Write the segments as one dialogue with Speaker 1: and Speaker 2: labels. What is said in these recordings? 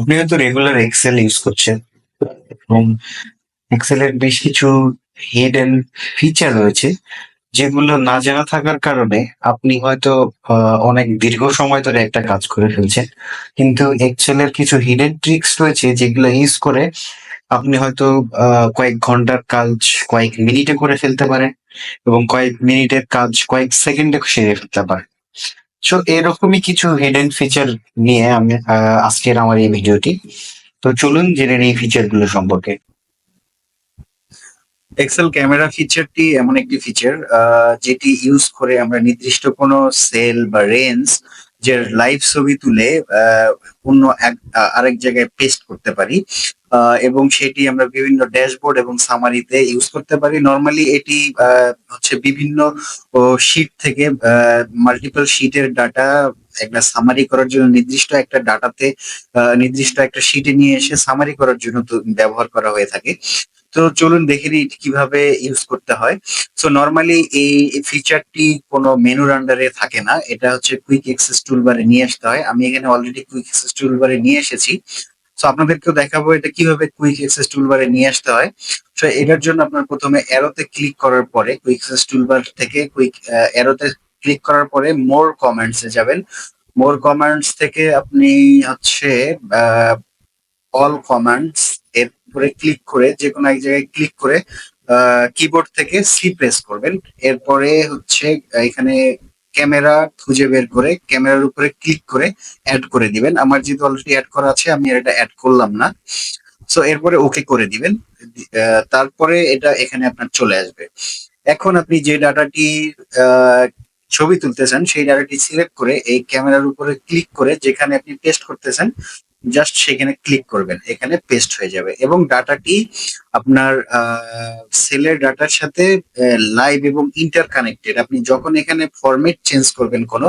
Speaker 1: আপনি হয়তো regular Excel use করছেন। এবং এক্সেলের বেশ কিছু হিডেন ফিচার রয়েছে, যেগুলো না জানা থাকার কারণে আপনি হয়তো অনেক দীর্ঘ সময় ধরে একটা কাজ করে ফেলছেন। কিন্তু এক্সেলের কিছু হিডেন ট্রিক্স রয়েছে, যেগুলো ইউজ করে আপনি হয়তো কয়েক ঘণ্টার কাজ কয়েক মিনিটে করে ফেলতে পারেন এবং কয়েক মিনিটের কাজ কয়েক সেকেন্ডে সেরে ফেলতে পারেন। সো এরকমই কিছু হিডেন ফিচার নিয়ে আমি আজকের আমার এই ভিডিওটি। তো চলুন জেনে নিই ফিচারগুলো সম্পর্কে।
Speaker 2: এক্সেল ক্যামেরা ফিচারটি এমন একটি ফিচার যেটি ইউজ করে আমরা নির্দিষ্ট কোনো সেল বা রেঞ্জ যে লাইভ ছবি তুলে অন্য আরেক জায়গায় পেস্ট করতে পারি। এবং সেটি আমরা বিভিন্ন ড্যাশবোর্ড এবং সামারিতে ইউজ করতে পারি। নর্মালি এটি হচ্ছে বিভিন্ন শিট থেকে মাল্টিপল শিটের ডাটা একটা সামারি করার জন্য নির্দিষ্ট একটা ডাটাতে নির্দিষ্ট একটা শিটে নিয়ে এসে সামারি করার জন্য ব্যবহার করা হয়ে থাকে। তো চলুন দেখে নিই কীভাবে ইউজ করতে হয়। সো নর্মালি এই ফিচারটি কোনো মেনুর আন্ডারে থাকে না। এটা হচ্ছে কুইক অ্যাক্সেস টুলবারে নিয়ে আসতে হয়। আমি এখানে অলরেডি কুইক অ্যাক্সেস টুলবারে নিয়ে এসেছি। সো আপনাদেরকেও দেখাবো এটা কীভাবে কুইক অ্যাক্সেস টুলবারে নিয়ে আসতে হয়। সো এটার জন্য আপনার প্রথমে অ্যারোতে ক্লিক করার পরে কুইক অ্যাক্সেস টুলবার থেকে কুইক অ্যারোতে ক্লিক করার পরে মোর কমেন্টস যাবেন। মোর কমেন্টস থেকে আপনি হচ্ছে অল কমান্ডস এর উপরে ক্লিক করে যে কোনো এক জায়গায় ক্লিক করে কিবোর্ড থেকে সি প্রেস করবেন। এরপরে হচ্ছে এখানে ক্যামেরা খুঁজে বের করে, ক্যামেরার উপরে ক্লিক করে অ্যাড করে দিবেন। আমার যেহেতু অলরেডি অ্যাড করা আছে, আমি এটা অ্যাড করলাম না। সো এরপরে ওকে করে দিবেন। তারপরে এটা এখানে আপনার চলে আসবে। এখন আপনি যে ডাটাটি ছবি তুলতেছেন, সেই ডাটাটি সিলেক্ট করে এই ক্যামেরার উপরে ক্লিক করে যেখানে আপনি টেস্ট করতেছেন জাস্ট সেখানে ক্লিক করবেন, এখানে পেস্ট হয়ে যাবে এবং ডাটাটি আপনার সেলের ডাটার সাথে লাইভ এবং ইন্টার কানেক্টেড আপনি যখন এখানে ফরম্যাট চেঞ্জ করবেন কোনো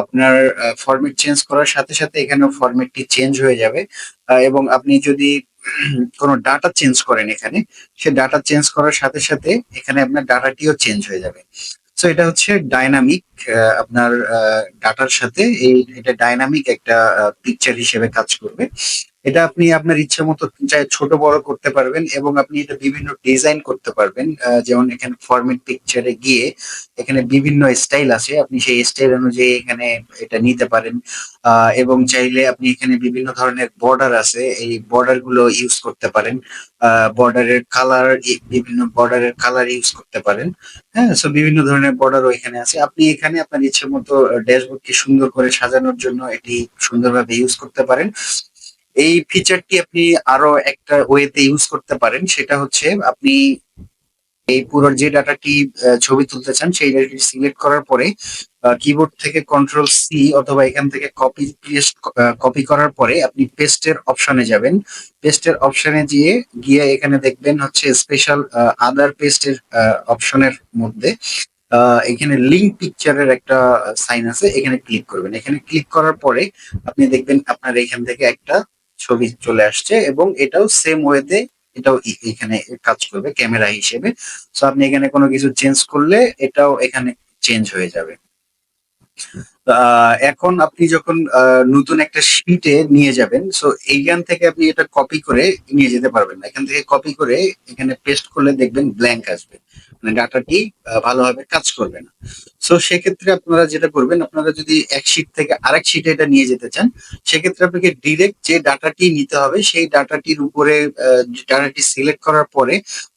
Speaker 2: আপনার ফরম্যাট চেঞ্জ করার সাথে সাথে এখানে ফরম্যাটটি চেঞ্জ হয়ে যাবে। এবং আপনি যদি কোনো ডাটা চেঞ্জ করেন এখানে, সে ডাটা চেঞ্জ করার সাথে সাথে এখানে আপনার ডাটাটিও চেঞ্জ হয়ে যাবে। সো এটা হচ্ছে ডাইনামিক আপনার ডাটার সাথে এই, এটা ডাইনামিক একটা পিকচার হিসেবে কাজ করবে। এটা আপনি আপনার ইচ্ছা মতো চাই ছোট বড় করতে পারবেন এবং আপনি এটা বিভিন্ন ডিজাইন করতে পারবেন। যেমন এখানে ফরম্যাট পিকচারে গিয়ে এখানে বিভিন্ন স্টাইল আছে। আপনি সেই স্টাইল অনুযায়ী এখানে এটা নিতে পারেন। এবং চাইলে আপনি এখানে বিভিন্ন ধরনের বর্ডার আছে। এই বর্ডারগুলো ইউজ করতে পারেন। বর্ডারের কালার বিভিন্ন বর্ডারের কালার ইউজ করতে পারেন। হ্যাঁ সো বিভিন্ন ধরনের বর্ডারও এখানে আছে। আপনি এখানে আপনার ইচ্ছে মতো ড্যাশবোর্ডকে সুন্দর করে সাজানোর জন্য এটি সুন্দরভাবে ইউজ করতে পারেন। এই ফিচারটি আপনি আরও একটা ওয়েতে ইউজ করতে পারেন, সেটা হচ্ছে আপনি এই পুরো যে ডাটাটি ছবি তুলতে চান, সেই ডাটাটি সিলেক্ট করার পরে কিবোর্ড থেকে কন্ট্রোল সি অথবা এখান থেকে কপি পেস্ট কপি করার পরে আপনি পেস্টের অপশনে যাবেন। পেস্টের অপশনে গিয়ে গিয়ে এখানে দেখবেন হচ্ছে স্পেশাল আদার পেস্টের অপশনের মধ্যে এখানে লিঙ্ক পিকচারের একটা সাইন আছে, এখানে ক্লিক করবেন। এখানে ক্লিক করার পরে আপনি দেখবেন আপনার এখান থেকে একটা ছবি চলে আসছে এবং এটাও সেম ওয়েতে এটাও এখানে কাজ করবে ক্যামেরা হিসেবে। সো আপনি এখানে কোনো কিছু চেঞ্জ করলে এটাও এখানে চেঞ্জ হয়ে যাবে। এখন আপনি যখন নতুন একটা শিটে নিয়ে যাবেন সো এইখান থেকে আপনি এটা কপি করে নিয়ে যেতে পারবেন এখান থেকে কপি করে এখানে পেস্ট করলে দেখবেন ব্ল্যাঙ্ক আসবে। মানে ডাটাটি ভালোভাবে কাজ করবে না। সো সেক্ষেত্রে আপনারা যেটা করবেন, আপনারা যদি এক শিট থেকে আরেক শিটে এটা নিয়ে যেতে চান, সেক্ষেত্রে আপনাকে ডিরেক্ট যে ডাটাটি নিতে হবে, সেই ডাটাটির উপরে ডাটাটি সিলেক্ট করার পরে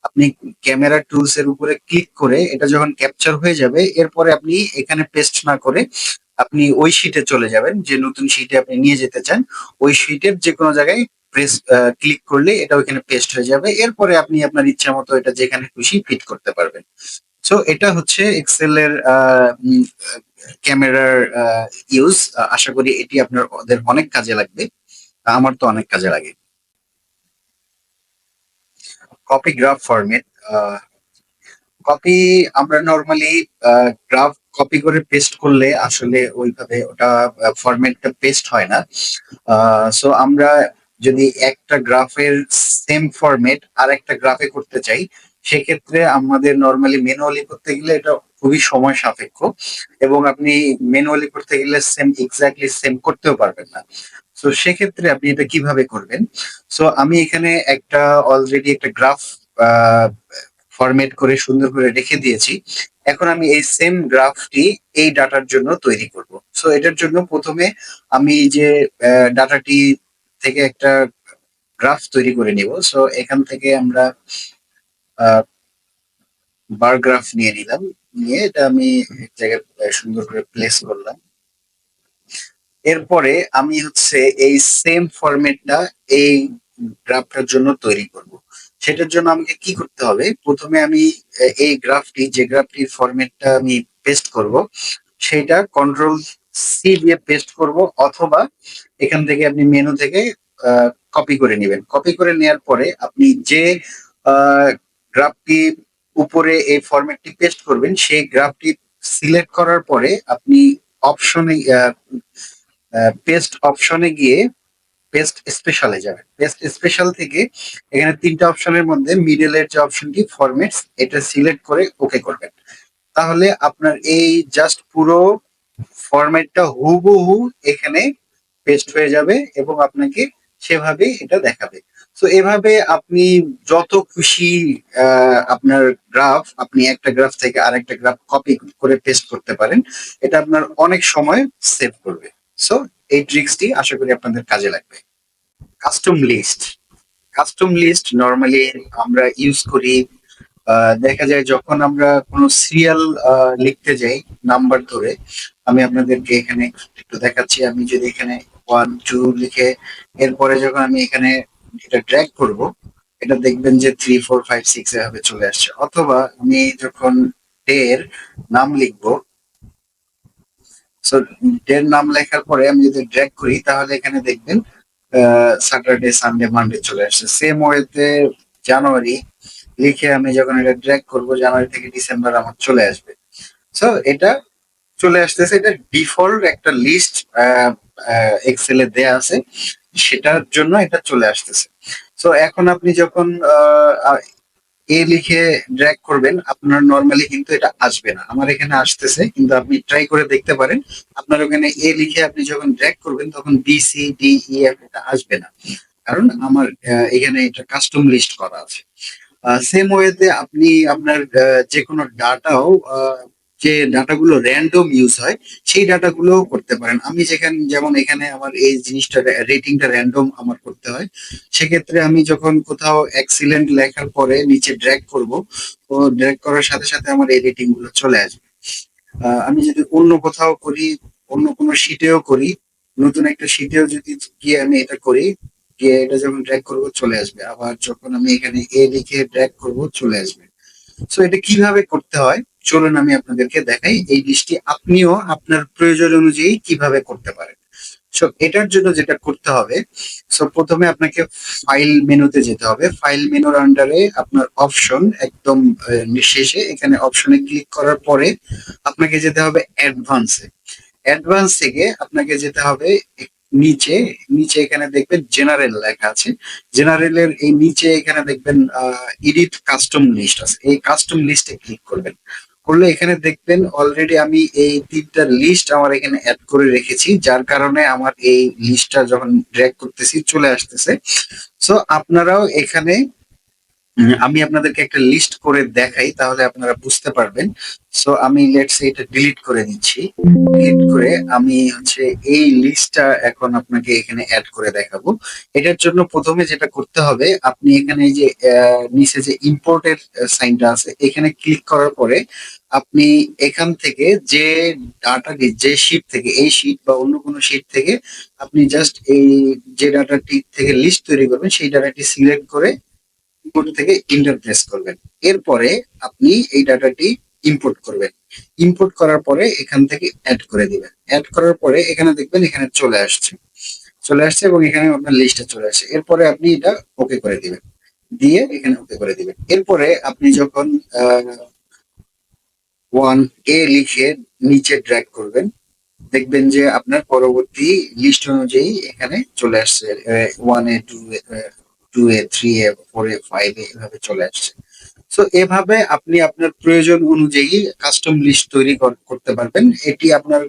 Speaker 2: আপনি ক্যামেরা টুলস এর উপরে ক্লিক করে এটা যখন ক্যাপচার হয়ে যাবে, এরপরে আপনি এখানে পেস্ট না করে আপনি ওই শিটে চলে যাবেন, যে নতুন শিটে আপনি নিয়ে যেতে চান। ওই শিটের যে কোনো জায়গায় প্রেস ক্লিক করলে এটা ওইখানে পেস্ট হয়ে যাবে। এরপরে আপনি আপনার ইচ্ছা মতো এটা যেখানে খুশি ফিট করতে পারবেন। সো এটা হচ্ছে এক্সেল এর ক্যামেরার ইউজ আশা করি এটি আপনার ওদের অনেক কাজে লাগবে। আমার তো অনেক কাজে লাগে। কপি গ্রাফ ফরম্যাট কপি আমরা নর্মালি গ্রাফ কপি করে পেস্ট করলে আসলে ওইভাবে ওটা ফরম্যাটটা পেস্ট হয় না। সো আমরা যদি একটা গ্রাফের সেম ফরম্যাট আর একটা গ্রাফে করতে চাই, সেক্ষেত্রে আমাদের নর্মালি ম্যানুয়ালি করতে গেলে এটা খুবই সময় সাপেক্ষ এবং আপনি ম্যানুয়ালি করতে গেলে সেম এক্স্যাক্টলি সেম করতেও পারবেন না। সো সেক্ষেত্রে আপনি এটা কীভাবে করবেন? সো আমি এখানে একটা অলরেডি একটা গ্রাফ ফরম্যাট করে সুন্দর করে রেখে দিয়েছি। এখন আমি এই সেম গ্রাফটি এই ডাটার জন্য তৈরি করব। সো এটার জন্য প্রথমে আমি যে ডাটাটি থেকে একটা গ্রাফ তৈরি করে নিব। সো এখান থেকে আমরা বার গ্রাফ নিয়ে নিলাম। নিয়ে এটা আমি এক জায়গায় সুন্দর করে প্লেস করলাম। এরপরে আমি হচ্ছে এই সেম ফরম্যাটটা এই গ্রাফটার জন্য তৈরি করব। সেটার জন্য আমাকে কি করতে হবে? প্রথমে আমি এই গ্রাফটি যে গ্রাফটির ফরম্যাটটা আমি পেস্ট করব সেটা কন্ট্রোল সি দিয়ে পেস্ট করব অথবা এখান থেকে আপনি মেনু থেকে কপি করে নেবেন। কপি করে নেওয়ার পরে আপনি যে গ্রাফটি উপরে এই ফরম্যাটটি পেস্ট করবেন, সেই গ্রাফটি সিলেক্ট করার পরে আপনি অপশনে পেস্ট অপশনে গিয়ে পেস্ট স্পেশালে যাবেন। পেস্ট স্পেশাল থেকে এখানে তিনটা অপশনের মধ্যে মিডলের যে অপশনটি ফরম্যাটস এটা সিলেক্ট করে ওকে করবেন। তাহলে আপনার এই জাস্ট পুরো ফরম্যাটটা হুবহু এখানে পেস্ট হয়ে যাবে এবং আপনাকে সেভাবে এটা দেখাবে। তো এভাবে আপনি যত খুশি আপনার গ্রাফ আপনি একটা গ্রাফ থেকে আরেকটা গ্রাফ কপি করে পেস্ট করতে পারেন, এটা আপনার অনেক সময় সেভ করবে। সো এই ট্রিক্সটি আশা করি আপনাদের কাজে লাগবে। Custom list custom list normally আমরা ইউজ করি দেখা যায় যখন আমরা কোনো সিরিয়াল লিখতে যাই নাম্বার ধরে, আমি আপনাদেরকে এখানে একটু দেখাচ্ছি। আমি যদি এখানে ওয়ান টু লিখে এরপরে যখন আমি এখানে এটা ড্র্যাগ করব, এটা দেখবেন যে থ্রি ফোর ফাইভ সিক্স এভাবে চলে আসছে। অথবা আমি যখন ডের নাম লিখব সো ডের নাম লেখার পরে আমি যদি ড্র্যাগ করি, তাহলে এখানে দেখবেন স্যাটারডে সানডে মানডে চলে আসছে। সেম ওয়েতে জানুয়ারি লিখে আমি যখন এটা ড্র্যাগ করব, জানুয়ারি থেকে ডিসেম্বর আমার চলে আসবে। সো এটা চলে আসতেছে, এটা ডিফল্ট একটা লিস্ট এক্সেলে দেয়া আছে, সেটার জন্য এটা চলে আসতেছে। সো এখন আপনি যখন এ লিখে ড্র্যাগ করবেন, আপনার নর্মালি কিন্তু এটা আসবে না। আমার এখানে আসতেছে, কিন্তু আপনি ট্রাই করে দেখতে পারেন, আপনার ওখানে এ লিখে আপনি যখন ড্র্যাগ করবেন, তখন বি সি ডি ই এটা আসবে না। কারণ আমার এখানে এটা কাস্টম লিস্ট করা আছে। সেম ওয়েতে আপনি আপনার যে কোনো ডাটাও যে ডাটাগুলো র্যান্ডম ইউজ হয়, সেই ডাটাগুলো করতে পারেন। আমি যেখানে, যেমন এখানে আমার এই জিনিসটা রেটিংটা র্যান্ডম আমার করতে হয়। সেক্ষেত্রে আমি যখন কোথাও এক্সিলেন্ট লেখার পরে নিচে ড্র্যাগ করব, তো ড্র্যাগ করার সাথে সাথে আমার এই রেটিংগুলো চলে আসবে। আমি যদি অন্য কোথাও করি, অন্য কোনো শিটেও করি, নতুন একটা শিটেও যদি গিয়ে আমি এটা করি গিয়ে এটা যখন ড্র্যাগ করব, চলে আসবে। আবার যখন আমি এখানে এ লিখে ড্র্যাগ করব, চলে আসবে। সো এটা কীভাবে করতে হয়? চলুন আমি আপনাদেরকে দেখাই এই লিস্টটি আপনিও আপনার প্রয়োজন অনুযায়ী কীভাবে করতে পারেন। সো এটার জন্য যেটা করতে হবে সো প্রথমে আপনাকে ফাইল মেনুতে যেতে হবে। ফাইল মেনুর আন্ডারে আপনার অপশন একদম শেষে, এখানে অপশনে ক্লিক করার পরে আপনাকে যেতে হবে অ্যাডভান্সে অ্যাডভান্স থেকে আপনাকে যেতে হবে নিচে নিচে এখানে দেখবেন জেনারেল লেখা আছে। জেনারেলের এই নিচে এখানে দেখবেন এডিট কাস্টম লিস্ট আছে। এই কাস্টম লিস্টে ক্লিক করবেন। করলে এখানে দেখবেন অলরেডি আমি এই তিনটা লিস্ট আমার এখানে অ্যাড করে রেখেছি, যার কারণে আমার এই লিস্টটা যখন ড্র্যাগ করতেছি, চলে আসতেছে। সো আপনারাও এখানে আমি আপনাদেরকে একটা লিস্ট করে দেখাই, তাহলে আপনারা বুঝতে পারবেন। সো আমি লেটস এটা ডিলিট করে দিচ্ছি ডিলিট করে আমি হচ্ছে এই লিস্টটা এখন আপনাকে এখানে অ্যাড করে দেখাবো। এটার জন্য প্রথমে যেটা করতে হবে, আপনি এখানে যে নিচে যে ইম্পোর্টের সাইনটা আছে, এখানে ক্লিক করার পরে আপনি এখান থেকে যে ডাটাটি যে শিট থেকে, এই শিট বা অন্য কোনো শিট থেকে আপনি জাস্ট এই যে ডাটাটি থেকে লিস্ট তৈরি করবেন, সেই ডাটাটি সিলেক্ট করে ইম্পোর্ট থেকে ইন্টারপ্রেস করবেন। এরপরে আপনি এই ডাটাটি ইম্পোর্ট করবেন। ইম্পোর্ট করার পরে এখান থেকে অ্যাড করে দিবেন। অ্যাড করার পরে এখানে দেখবেন এখানে চলে আসছে। চলে আসছে এবং এখানে আপনার লিস্টে চলে আসছে। এরপরে আপনি এটা ওকে করে দিবেন। দিয়ে এখানে ওকে করে দিবেন। এরপরে আপনি যখন ওয়ান এ লিখে নিচে ড্র্যাগ করবেন, দেখবেন যে আপনার পরবর্তী লিস্ট অনুযায়ী এখানে চলে আসছে one A two two A three A four A five A এভাবে চলে আসছে। সো এভাবে আপনি আপনার প্রয়োজন অনুযায়ী কাস্টম লিস্ট তৈরি কর- করতে পারবেন। এটি আপনার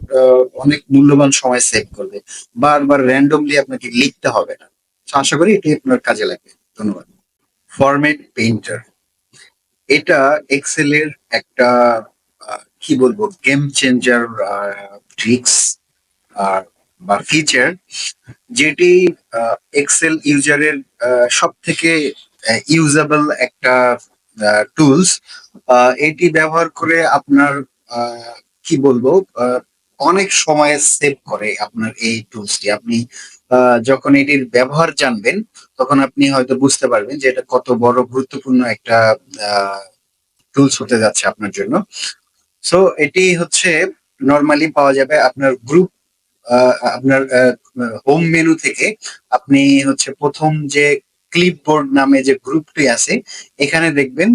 Speaker 2: অনেক মূল্যবান সময় সেভ করবে। বারবার র্যান্ডমলি আপনাকে লিখতে হবে না। আশা করি এটি আপনার কাজে লাগবে। ধন্যবাদ। ফরম্যাট পেইন্টার এটা এক্সেল এর একটা কি বলব গেম চেঞ্জার ট্রিক্স আর বা ফিচার যেটি এক্সেল ইউজারের সব থেকে ইউজেবল একটা টুলস এটি ব্যবহার করে আপনার কি বলব অনেক সময় সেভ করে আপনার এই টুলসটি আপনি যখন এটির ব্যবহার জানবেন, তখন আপনি হয়তো বুঝতে পারবেন যে এটা কত বড় গুরুত্বপূর্ণ একটা টুলস হতে যাচ্ছে আপনার জন্য। সো এটি হচ্ছে নর্মালি পাওয়া যাবে আপনার গ্রুপ আপনার হোম মেনু থেকে আপনি হচ্ছে প্রথম যে ক্লিপবোর্ড নামে যে গ্রুপটি আছে, এখানে দেখবেন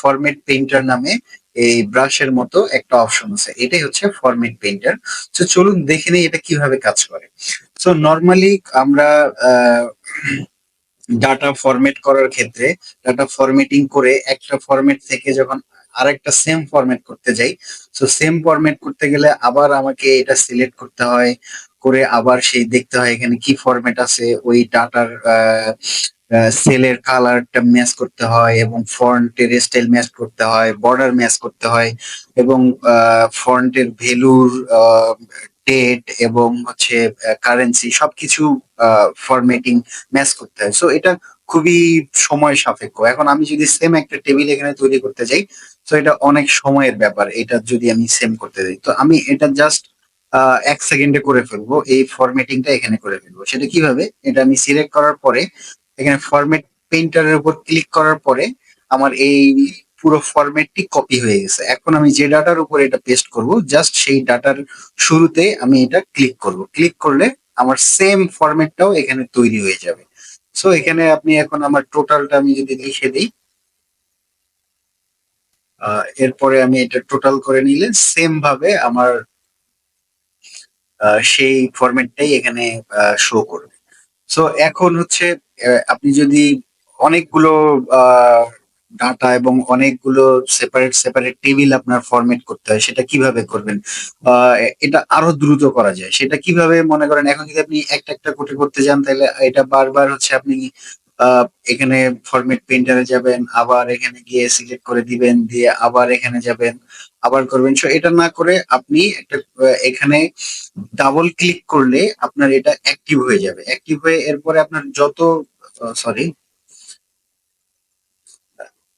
Speaker 2: ফরম্যাট পেইন্টার নামে এই ব্রাশের মতো একটা অপশন আছে। এটাই হচ্ছে ফরম্যাট পেইন্টার তো চলুন দেখে নিই এটা কীভাবে কাজ করে। সো নর্মালি আমরা ডাটা ফরম্যাট করার ক্ষেত্রে ডাটা ফরমেটিং করে একটা ফরম্যাট থেকে যখন আরেকটা সেম ফরম্যাট করতে যাই। সো সেম ফরম্যাট করতে গেলে আবার আমাকে এটা সিলেক্ট করতে হয়, করে আবার সেই দেখতে হয় এখানে কি ফরম্যাট আছে, ওই ডাটার সেলের কালারটা ম্যাচ করতে হয় এবং ফন্টের স্টাইল ম্যাচ করতে হয় বর্ডার ম্যাচ করতে হয় এবং ফন্টের ভ্যালুর ডেট এবং হচ্ছে কারেন্সি সবকিছু ফরম্যাটিং ম্যাচ করতে হয়। সো এটা খুবই সময় সাপেক্ষ। এখন আমি যদি সেম একটা টেবিল এখানে তৈরি করতে যাই তো এটা অনেক সময়ের ব্যাপার, এটা যদি আমি সেম করতে যাই। তো আমি এটা জাস্ট এক সেকেন্ডে করে ফেলব, এই ফরম্যাটিংটা এখানে করে ফেলব। সেটা কীভাবে? এটা আমি সিলেক্ট করার পরে, এখানে ফরম্যাট পেইন্টারের উপর ক্লিক করার পরে, আমার এই পুরো ফরম্যাটটি কপি হয়ে গেছে। এখন আমি যে ডাটার উপর এটা পেস্ট করব জাস্ট সেই ডাটার শুরুতে আমি এটা ক্লিক করব। ক্লিক করলে আমার সেম ফরম্যাটটাও এখানে তৈরি হয়ে যাবে। সো এখানে আপনি এখন আমার টোটালটা আমি যদি লিখে দিই এরপরে আমি এটা টোটাল করে নিলে সেম ভাবে আমার সেই ফরম্যাটটাই এখানে শো করবে। সো এখন হচ্ছে আপনি যদি অনেকগুলো ডাটা এবং অনেকগুলো সেপারেট সেপারেট টেবিল আপনার ফরম্যাট করতে হয়, সেটা কীভাবে করবেন? এটা আরও দ্রুত করা যায়। সেটা কীভাবে মনে করেন, এখন যদি আপনি একটা একটা কোটে করতে যান, তাহলে এটা বারবার হচ্ছে আপনি এখানে ফরম্যাট প্রিন্টারে যাবেন, আবার এখানে গিয়ে সিলেক্ট করে দিবেন, দিয়ে আবার এখানে যাবেন, আবার করবেন। সো এটা না করে আপনি একটা এখানে ডাবল ক্লিক করলে আপনার এটা অ্যাক্টিভ হয়ে যাবে। অ্যাক্টিভ হয়ে এরপরে আপনার যত সরি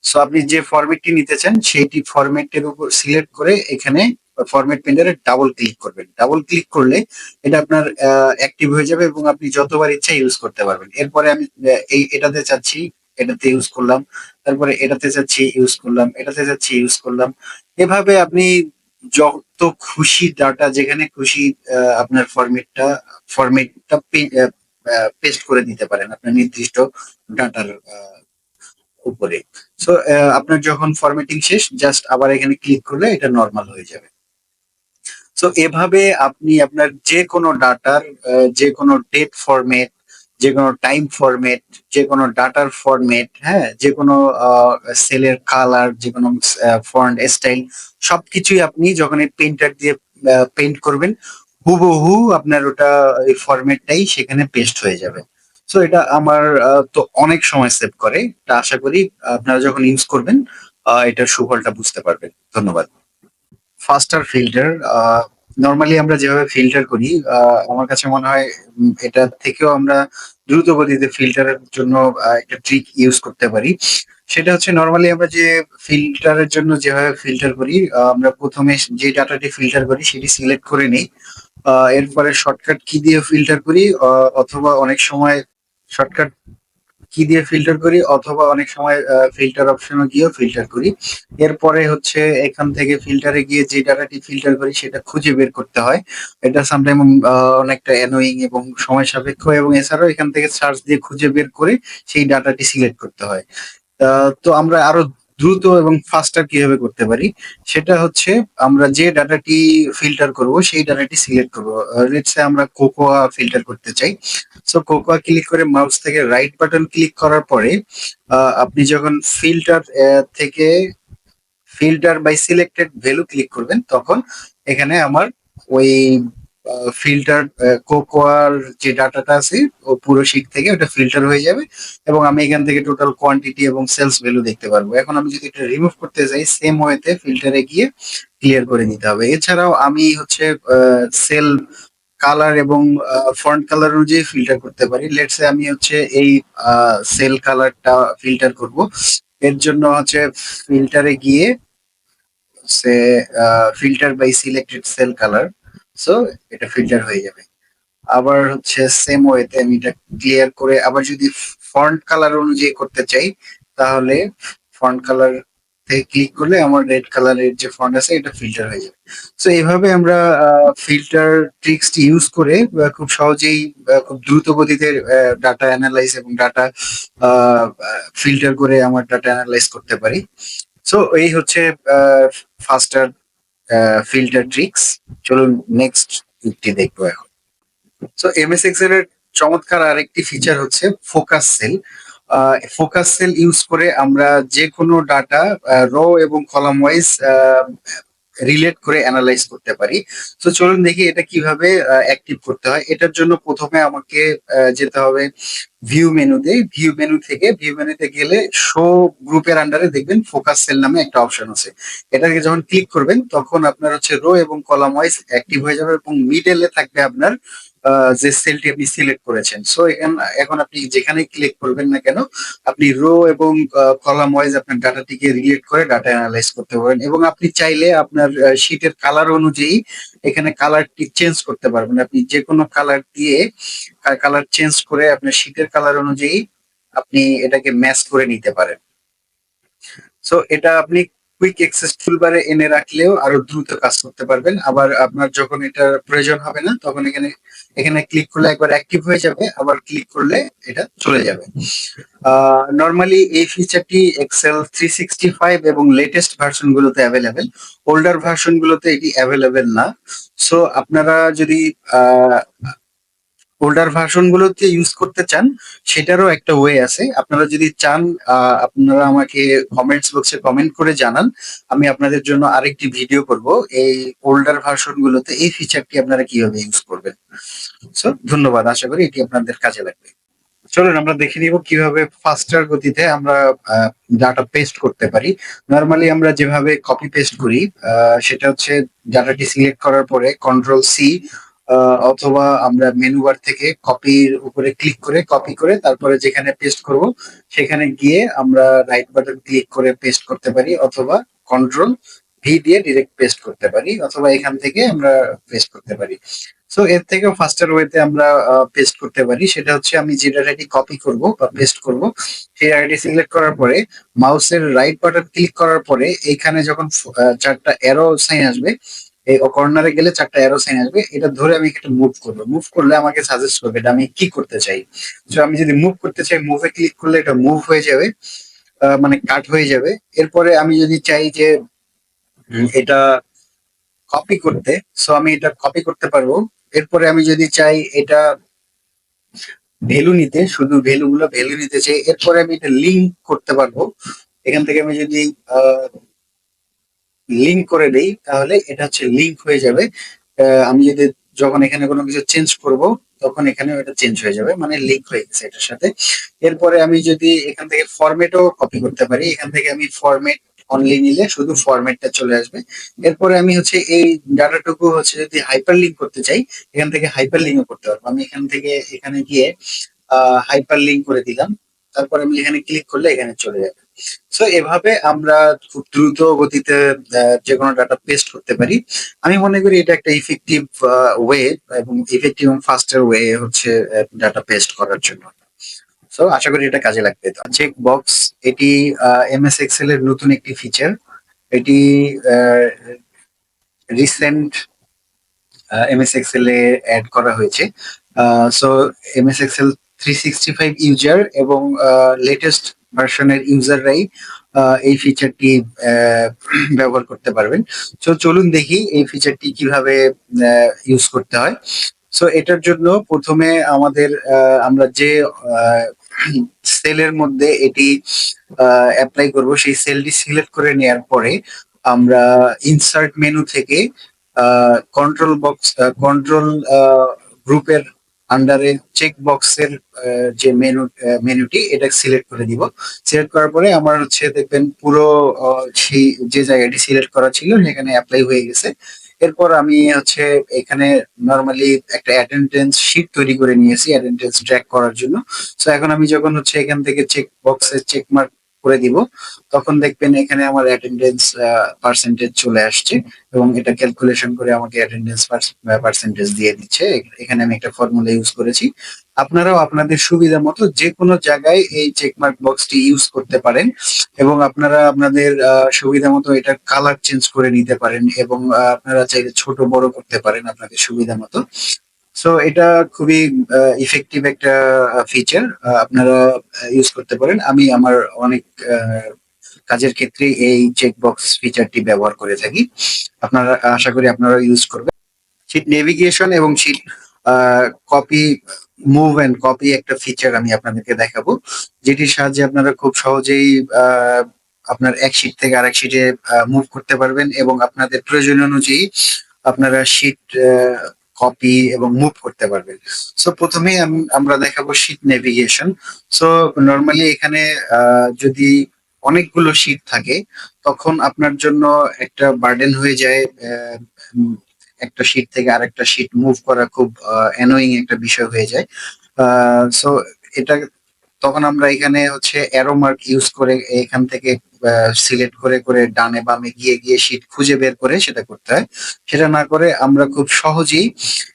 Speaker 2: সো আপনি যে ফরম্যাটটি নিতে চান, সেইটি ফরম্যাটের উপর সিলেক্ট করে এখানে ফরম্যাট পেন্ডারে ডাবল ক্লিক করবেন। ডাবল ক্লিক করলে এটা আপনার অ্যাক্টিভ হয়ে যাবে এবং আপনি যতবার ইচ্ছা ইউজ করতে পারবেন। এরপরে আমি এই, এটাতে চাচ্ছি, এটাতে ইউজ করলাম, তারপরে এটাতে চাচ্ছি ইউজ করলাম, এটাতে চাচ্ছি ইউজ করলাম। এভাবে আপনি যত খুশি ডাটা যেখানে খুশি আপনার ফরম্যাটটা ফরম্যাটটা পেস্ট করে দিতে পারেন আপনার নির্দিষ্ট ডাটার উপরে। সো আপনার যখন ফরম্যাটিং শেষ জাস্ট আবার এখানে ক্লিক করলে এটা নর্মাল হয়ে যাবে। সো এভাবে আপনি আপনার যে কোনো ডাটার যে কোনো ডেট ফরম্যাট যে কোনো টাইম ফরম্যাট যে কোনো ডাটার ফরম্যাট হ্যাঁ যে কোনো সেলের কালার যে কোনো ফন্ট স্টাইল সবকিছুই আপনি যখন এই পেন্টার দিয়ে পেইন্ট করবেন, হুবহু আপনার ওটা, এই ফরম্যাটটাই সেখানে পেস্ট হয়ে যাবে। সো এটা আমার তো অনেক সময় সেভ করে। আশা করি আপনারা যখন ইউজ করবেন এটার সুফলটা বুঝতে পারবেন। ধন্যবাদ। ফাস্টার ফিল্টার নর্মালি আমরা যেভাবে ফিল্টার করি আমার কাছে মনে হয় এটা থেকেও আমরা দ্রুত গতিতে ফিল্টারের জন্য একটা ট্রিক ইউজ করতে পারি। সেটা হচ্ছে নর্মালি আমরা যে ফিল্টারের জন্য যেভাবে ফিল্টার করি আমরা প্রথমে যে ডাটাটি ফিল্টার করি, সেটি সিলেক্ট করে নিই। এরপরে শর্টকাট কি দিয়ে ফিল্টার করি অথবা অনেক সময় শর্টকাট কি দিয়ে ফিল্টার করি? অথবা অনেক সময় ফিল্টার অপশনে গিয়েও ফিল্টার করি। এরপরে হচ্ছে এখান থেকে ফিল্টারে গিয়ে যে ডাটাটি ফিল্টার করি, সেটা খুঁজে বের করতে হয়। এটা সামটাইম অনেকটা অ্যানোয়িং এবং সময় সাপেক্ষ এবং এছাড়াও এখান থেকে সার্চ দিয়ে খুঁজে বের করে সেই ডাটাটি সিলেক্ট করতে হয়। তো আমরা আরও দ্রুত এবং ফাস্টার কীভাবে করতে পারি, সেটা হচ্ছে আমরা যে ডাটাটি ফিল্টার করব, সেই ডাটাটি সিলেক্ট করব। লেটসে আমরা কোকোয়া ফিল্টার করতে চাই সো কোকোয়া ক্লিক করে মাউস থেকে রাইট বাটন ক্লিক করার পরে আপনি যখন ফিল্টার থেকে filter by selected value click করবেন, তখন এখানে আমার ওই ফিল্টার কোকোয়ার যে ডাটাটা আছে, ও পুরো শিট থেকে ওটা ফিল্টার হয়ে যাবে এবং আমি এখান থেকে টোটাল কোয়ান্টিটি এবং সেলস ভ্যালু দেখতে পারব। এখন আমি যদি এটা রিমুভ করতে যাই সেম ওয়েতে ফিল্টারে গিয়ে ক্লিয়ার করে নিতে হবে। এছাড়াও আমি হচ্ছে সেল কালার এবং ফন্ট কালার অনুযায়ী ফিল্টার করতে পারি। লেটসে আমি হচ্ছে এই সেল কালারটা ফিল্টার করব। এর জন্য হচ্ছে ফিল্টারে গিয়ে, সে filter by selected cell colour so এটা ফিল্টার হয়ে যাবে। আবার হচ্ছে সেম ওয়েতে আমি এটা ক্লিয়ার করে আবার যদি ফন্ট কালার অনুযায়ী করতে চাই, তাহলে ফন্ট কালার থেকে ক্লিক করলে আমার রেড কালারের যে ফন্ট আছে, এটা ফিল্টার হয়ে যাবে। সো এইভাবে আমরা ফিল্টার ট্রিক্সটি ইউজ করে খুব সহজেই খুব দ্রুত গতিতে ডাটা অ্যানালাইজ এবং ডাটা ফিল্টার করে আমার ডাটা অ্যানালাইজ করতে পারি। সো এই হচ্ছে ফাস্টার ফিল্টার ট্রিক্স চলুন নেক্সট টি দেখব এখন। সো এমএস এক্সেল এর চমৎকার আরেকটি ফিচার হচ্ছে focus cell focus cell use করে আমরা যে কোনো ডাটা রো এবং কলাম ওয়াইজ রিলেট করে অ্যানালাইজ করতে পারি। তো চলুন দেখি এটা কীভাবে অ্যাক্টিভ করতে হয়। এটার জন্য প্রথমে আমাকে যেতে হবে ভিউ মেনুতে ভিউ মেনু থেকে ভিউ মেনুতে গেলে শো গ্রুপের আন্ডারে দেখবেন ফোকাস সেল নামে একটা অপশন আছে। এটাকে যখন ক্লিক করবেন, তখন আপনার হচ্ছে রো এবং কলাম ওয়াইজ অ্যাক্টিভ হয়ে যাবে এবং মিডলে থাকবে আপনার যে সেলটি আপনি সিলেক্ট করেছেন। সো এখন আপনি যেখানে ক্লিক করবেন না কেন, আপনি রো এবং কলাম ওয়াইজ আপনার ডাটাটিকে রিলেট করে ডাটা অ্যানালাইজ করতে পারেন এবং আপনি চাইলে আপনার শিটের কালার অনুযায়ী এখানে কালারটি চেঞ্জ করতে পারবেন। আপনি যে কোনো কালার দিয়ে কালার চেঞ্জ করে আপনার শীতের কালার অনুযায়ী আপনি এটাকে ম্যাচ করে নিতে পারেন। সো এটা আপনি কুইক অ্যাক্সেস টুলবারে এনে রাখলেও আরও দ্রুত কাজ করতে পারবেন। আবার আপনার যখন এটার প্রয়োজন হবে না, তখন এখানে এখানে ক্লিক করলে একবার অ্যাক্টিভ হয়ে যাবে, আবার ক্লিক করলে এটা চলে যাবে। নর্মালি এই ফিচারটি এক্সেল থ্রি সিক্সটি ফাইভ এবং লেটেস্ট ভার্সন গুলোতে অ্যাভেলেবেল ওল্ডার ভার্সন গুলোতে এটি অ্যাভেলেবেল না। সো আপনারা যদি ওল্ডার ভার্সন গুলোতে ইউজ করতে চান, সেটারও একটা ওয়ে আছে। আপনারা যদি চান আপনারা আমাকে কমেন্টস বক্সে কমেন্ট করে জানান। আমি আপনাদের জন্য আরেকটি ভিডিও করব। এই ওল্ডার ভার্সন গুলোতে এই ফিচারটি আপনারা কীভাবে ইউজ করবেন। সো ধন্যবাদ। আশা করি এটি আপনাদের কাজে লাগবে। চলুন, আমরা দেখে নিব কীভাবে ফাস্টার গতিতে আমরা ডাটা পেস্ট করতে পারি। নর্মালি আমরা যেভাবে কপি পেস্ট করি সেটা হচ্ছে ডাটাটি সিলেক্ট করার পরে কন্ট্রোল সি অথবা আমরা মেনু বার থেকে কপির উপরে ক্লিক করে কপি করে তারপরে যেখানে পেস্ট করব, সেখানে গিয়ে আমরা রাইট বাটন ক্লিক করে পেস্ট করতে পারি অথবা কন্ট্রোল ভি দিয়ে ডিরেক্ট পেস্ট করতে পারি অথবা এখান থেকে আমরা পেস্ট করতে পারি। সো এর থেকেও ফাস্টার ওয়েতে আমরা পেস্ট করতে পারি, সেটা হচ্ছে আমি যে ডাটাটি কপি করব বা পেস্ট করব, সেই ডাটাটি সিলেক্ট করার পরে মাউসের রাইট বাটন ক্লিক করার পরে এইখানে যখন চারটা অ্যারো সাইন আসবে এই কর্নারে গেলে চারটা অ্যারো সাইন আসবে, এটা ধরে আমি একটা মুভ করব। মুভ করলে আমাকে সাজেস্ট করবে এটা আমি কি করতে চাই। সো আমি যদি মুভ করতে চাই মুভে ক্লিক করলে এটা মুভ হয়ে যাবে মানে কাট হয়ে যাবে। এরপরে আমি যদি চাই যে এটা কপি করতে সো আমি এটা কপি করতে পারব। এরপরে আমি যদি চাই এটা ভ্যালু নিতে, শুধু ভ্যালু গুলো ভ্যালু নিতে চাই, এরপরে আমি এটা লিঙ্ক করতে পারব। এখান থেকে আমি যদি লিঙ্ক করে দেই, তাহলে এটা হচ্ছে লিঙ্ক হয়ে যাবে। আমি যদি যখন এখানে কোনো কিছু চেঞ্জ করব, তখন এখানে এটা চেঞ্জ হয়ে যাবে মানে লিঙ্ক হয়ে গেছে এটার সাথে। এরপরে আমি যদি এখান থেকে ফরম্যাটও কপি করতে পারি, এখান থেকে আমি ফরম্যাট অনলি নিলে শুধু ফরম্যাটটা চলে আসবে। এরপরে আমি হচ্ছে এই ডাটাটুকু হচ্ছে যদি হাইপার লিঙ্ক করতে চাই, এখান থেকে হাইপার লিঙ্কও করতে পারব। আমি এখান থেকে, এখানে গিয়ে হাইপার লিঙ্ক করে দিলাম। তারপরে আমি এখানে ক্লিক করলে এখানে চলে যাবে। সো এভাবে আমরা খুব দ্রুত গতিতে যে কোনো ডাটা পেস্ট করতে পারি। আমি মনে করি এটা একটা ইফেক্টিভ ওয়ে এবং ইফেক্টিভ এবং ফাস্টার ওয়ে হচ্ছে ডাটা পেস্ট করার জন্য। সো আশা করি এটা কাজে লাগবে। চেক বক্স এটি এমএস এক্সেল এর নতুন একটি ফিচার এটি রিসেন্ট এমএস এক্সেল এ অ্যাড করা হয়েছে। So MS Excel three sixty five user এবং লেটেস্ট ভার্সনের ইউজাররাই এই ফিচারটি ব্যবহার করতে পারবেন। তো চলুন দেখি এই ফিচারটি কীভাবে ইউজ করতে হয়। সো এটার জন্য প্রথমে আমাদের আমরা যে সেলের মধ্যে এটি অ্যাপ্লাই করব, সেই সেলটি সিলেক্ট করে নেওয়ার পরে আমরা ইনসার্ট মেনু থেকে কন্ট্রোল বক্স কন্ট্রোল গ্রুপের আন্ডারে চেক বক্সের যে মেনু মেনুটি এটা সিলেক্ট করে দিব সিলেক্ট করার পরে আমার হচ্ছে দেখবেন পুরো যে জায়গাটি সিলেক্ট করা ছিল সেখানে অ্যাপ্লাই হয়ে গেছে। এরপর আমি হচ্ছে এখানে নর্মালি একটা অ্যাটেন্ডেন্স শিট তৈরি করে নিয়েছি অ্যাটেন্ডেন্স ট্র্যাক করার জন্য। সো এখন আমি যখন হচ্ছে এখান থেকে চেক বক্সে চেক মার্ক করে দিব। তখন দেখবেন এখানে আমার অ্যাটেন্ডেন্স পার্সেন্টেজ চলে আসছে এবং এটা ক্যালকুলেশন করে আমাকে অ্যাটেন্ডেন্স পার্সেন্টেজ দিয়ে দিচ্ছে। এখানে আমি একটা ফর্মুলা ইউজ করেছি। আপনারাও আপনাদের সুবিধা মতো যে কোনো জায়গায় এই চেকমার্ক বক্সটি ইউজ করতে পারেন এবং আপনারা আপনাদের সুবিধা মতো এটা কালার চেঞ্জ করে নিতে পারেন এবং আপনারা চাইলে ছোট বড় করতে পারেন আপনাদের সুবিধা মতো। সো এটা খুবই ইফেক্টিভ একটা ফিচার আপনারা ইউজ করতে পারেন। আমি আমার অনেক কাজের ক্ষেত্রে এই চেকবক্স ফিচারটি ব্যবহার করে থাকি। আপনারা, আশা করি আপনারা ইউজ করবেন। শিট নেভিগেশন এবং sheet copy move and copy একটা ফিচার আমি আপনাদেরকে দেখাবো, যেটির সাহায্যে আপনারা খুব সহজেই আপনার এক শিট থেকে আরেক শিটে মুভ করতে পারবেন এবং আপনাদের প্রয়োজন অনুযায়ী আপনারা শিট কপি এবং মুভ করতে পারবেন সো প্রথমে আমরা দেখাবো শীত নেভিগেশন সো নর্মালি এখানে যদি অনেকগুলো শীত থাকে, তখন আপনার জন্য একটা বার্ডেন হয়ে যায় একটা শীট থেকে আরেকটা শীট মুভ করা খুব অ্যানোয়িং একটা বিষয় হয়ে যায়। সো এটা তখন আমরা এখানে হচ্ছে অ্যারো মার্ক ইউজ করে এখান থেকে সিলেক্ট করে করে ডানে বামে গিয়ে গিয়ে শিট খুঁজে বের করে সেটা করতে হয়। সেটা না করে আমরা খুব সহজেই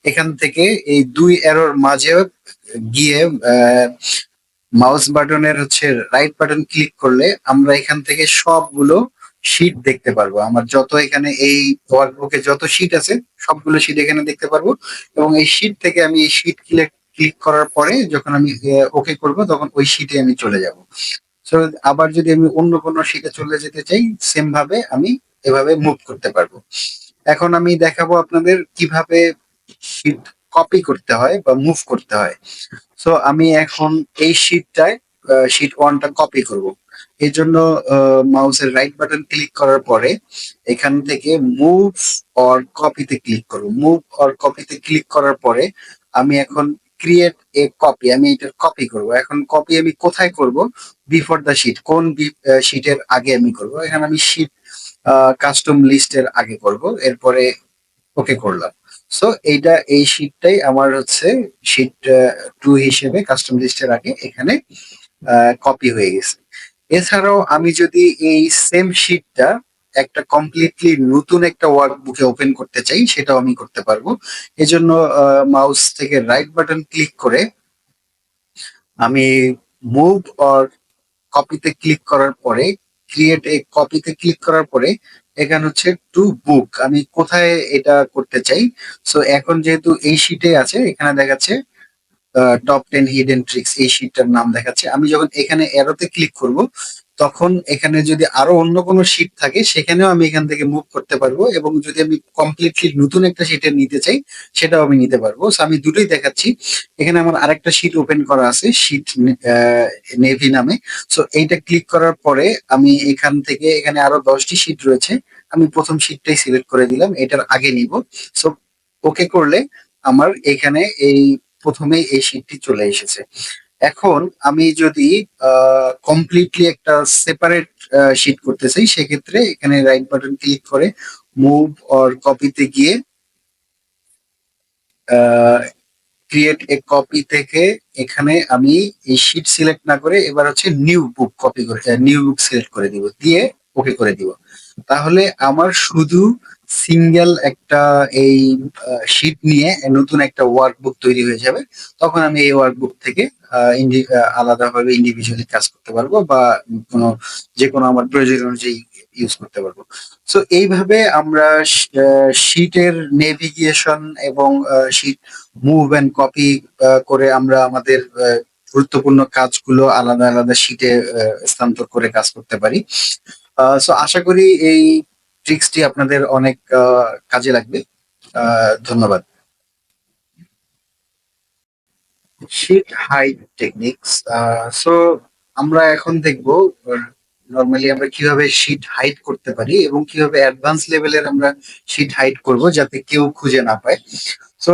Speaker 2: এখান থেকে এই দুই অ্যারোর মাঝে গিয়ে মাউস বাটনের হচ্ছে রাইট বাটন ক্লিক করলে আমরা এখান থেকে সবগুলো শিট দেখতে পারব। আমার যত এখানে এই ওয়ার্কবুকে যত শিট আছে, সবগুলো শিট এখানে দেখতে পারব। এবং এই শিট থেকে আমি এই শিট ক্লিক করার পরে যখন আমি ওকে করব, তখন ওই শিটে আমি চলে যাব। সো আবার যদি আমি অন্য কোনো শিটে চলে যেতে চাই সেম ভাবে আমি এভাবে মুভ করতে পারব। এখন আমি দেখাবো আপনাদের কীভাবে শিট কপি করতে হয় বা মুভ করতে হয়। সো আমি এখন এই শিটটায় শিট ওয়ানটা কপি করব। এই জন্য মাউসের রাইট বাটন ক্লিক করার পরে এখান থেকে মুভ অর কপিতে ক্লিক করব। মুভ অর কপিতে ক্লিক করার পরে আমি এখন ক্রিয়েট এ কপি আমি এটার কপি করব। এখন কপি আমি কোথায় করব? বিফোর দ্য শিট কোন শিটের আগে আমি করব? এখানে আমি শিট কাস্টম লিস্টের আগে করব। এরপরে ওকে করলাম। সো এইটা, এই শিটটাই আমার হচ্ছে শিট টু হিসেবে কাস্টম লিস্টের আগে এখানে কপি হয়ে গেছে। এছাড়াও আমি যদি এই সেম শিটটা একটা কমপ্লিটলি নতুন একটা ওয়ার্কবুকে ওপেন করতে চাই, সেটাও আমি করতে পারব। এজন্য মাউস থেকে রাইট বাটন ক্লিক করে আমি মুভ অর কপিতে ক্লিক করার পরে ক্রিয়েট এ কপিতে ক্লিক করার পরে, এখানে হচ্ছে টু বুক আমি কোথায় এটা করতে চাই? সো এখন যেহেতু এই শিটে আছে, এখানে দেখাচ্ছে টপ টেন হিডেন ট্রিক্স এই শিটটার নাম দেখাচ্ছে। আমি যখন এখানে এরোতে ক্লিক করব তখন এখানে যদি আরও অন্য কোনো শিট থাকে, সেখানেও আমি এখান থেকে মুভ করতে পারব এবং যদি আমি কমপ্লিটলি নতুন একটা শিটে নিতে চাই, সেটাও আমি নিতে পারব। আমি দুটোই দেখাচ্ছি। এখানে আমার আরেকটা শিট ওপেন করা আছে শিট নেভি নামে। সো এইটা ক্লিক করার পরে আমি এখান থেকে, এখানে আরও দশটি শিট রয়েছে। আমি প্রথম শিটটাই সিলেক্ট করে দিলাম, এটার আগে নিব। সো ওকে করলে আমার এখানে এই প্রথমেই এই শিটটি চলে এসেছে। এখন আমি যদি কমপ্লিটলি একটা সেপারেট শিট করতে চাই, সেক্ষেত্রে এখানে রাইট বাটন ক্লিক করে মুভ অর কপিতে গিয়ে ক্রিয়েট এ কপি থেকে এখানে আমি এই শিট সিলেক্ট না করে এবার হচ্ছে নিউ বুক কপি করে নিউ বুক সিলেক্ট করে দিব, দিয়ে ওকে করে দিব। তাহলে আমার শুধু সিঙ্গেল একটা এই শিট নিয়ে নতুন একটা ওয়ার্কবুক তৈরি হয়ে যাবে। তখন আমি এই ওয়ার্কবুক থেকে আলাদাভাবে ইন্ডিভিজুয়ালি কাজ করতে পারব বা কোনো, যে কোনো আমার প্রয়োজন অনুযায়ী ইউজ করতে পারব। সো এইভাবে আমরা শিটের নেভিগেশন এবং শিট মুভ এন্ড কপি করে আমরা আমাদের গুরুত্বপূর্ণ কাজগুলো আলাদা আলাদা শিটে স্থানান্তর করে কাজ করতে পারি। সো আশা করি এই ট্রিক্সটি আপনাদের অনেক কাজে লাগবে। ধন্যবাদ। শিট হাইড টেকনিক্স সো আমরা এখন দেখব নর্মালি আমরা কীভাবে শিট হাইড করতে পারি এবং কীভাবে অ্যাডভান্স লেভেলের আমরা শিট হাইড করব যাতে কেউ খুঁজে না পায়। সো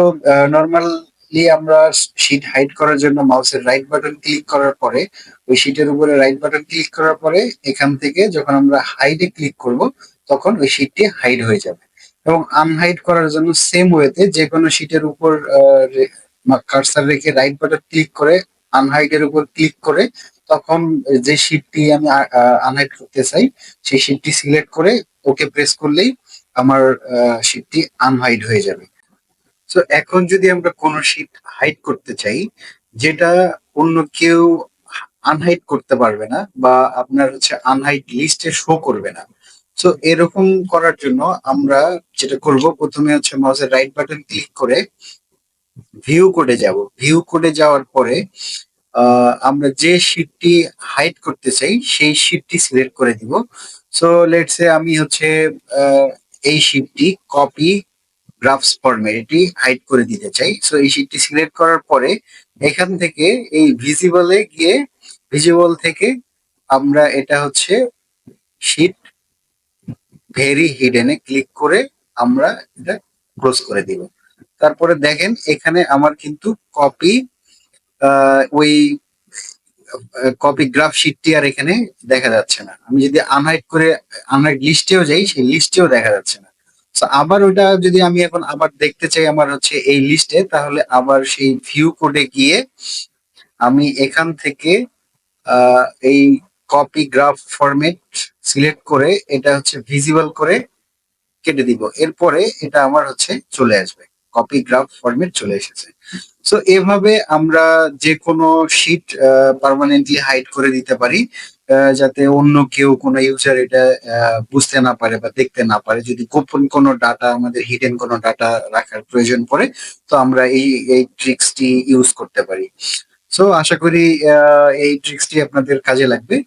Speaker 2: নর্মালি আমরা শিট হাইড করার জন্য মাউসের রাইট বাটন ক্লিক করার পরে, ওই শিটের উপরে রাইট বাটন ক্লিক করার পরে এখান থেকে যখন আমরা হাইডে ক্লিক করব, তখন ওই শিটটি হাইড হয়ে যাবে। এবং আনহাইড করার জন্য সেম ওয়েতে যে কোনো শিটের উপর কার্সার রেখে রাইট বাটন ক্লিক করে আনহাইড এর উপর ক্লিক করে, তখন যে শিটটি আমি আনহাইড করতে চাই, সেই শিটটি সিলেক্ট করে ওকে প্রেস করলেই আমার শিটটি আনহাইড হয়ে যাবে। তো এখন যদি আমরা কোনো শিট হাইড করতে চাই, যেটা অন্য কেউ আনহাইড করতে পারবে না বা আপনার হচ্ছে আনহাইড লিস্টে শো করবে না তো এরকম করার জন্য আমরা যেটা করব, প্রথমে হচ্ছে মাউসের রাইট বাটন ক্লিক করে ভিউ কোডে যাব। ভিউ কোডে যাওয়ার পরে আমরা যে শিটটি হাইড করতে চাই, সেই শিটটি সিলেক্ট করে দিব। সো লেটসে আমি হচ্ছে এই শিটটি কপি গ্রাফস ফর্মে এটি হাইড করে দিতে চাই। সো এই শিটটি সিলেক্ট করার পরে, এখান থেকে এই ভিজিবলে গিয়ে ভিজিবল থেকে আমরা এটা হচ্ছে শিট ভেরি হিডেনে ক্লিক করে আমরা এটা ক্লোজ করে দিব। তারপরে দেখেন, এখানে আমার কিন্তু কপি ওই কপি গ্রাফ শিটটি আর এখানে দেখা যাচ্ছে না। আমি যদি আনহাইড করে আনহাইড লিস্টেও যাই, সেই লিস্টেও দেখা যাচ্ছে না। আবার ওটা যদি আমি এখন আবার দেখতে চাই আমার হচ্ছে এই লিস্টে তাহলে আবার সেই ভিউ কোডে গিয়ে আমি এখান থেকে এই কপি গ্রাফ ফরম্যাট সিলেক্ট করে, এটা হচ্ছে ভিজিবল করে কেটে দিব। এরপরে এটা আমার হচ্ছে চলে আসবে। কপি গ্রাফ ফর্মেট চলে এসেছে। সো এভাবে আমরা যে কোনো শিট পার্মানেন্টলি হাইড করে দিতে পারি যাতে অন্য কেউ কোনো ইউজার এটা বুঝতে না পারে বা দেখতে না পারে। যদি গোপন কোনো ডাটা আমাদের হিডেন কোনো ডাটা রাখার প্রয়োজন পড়ে, তো আমরা এই এই ট্রিক্সটি ইউজ করতে পারি। সো আশা করি এই ট্রিক্সটি আপনাদের কাজে লাগবে।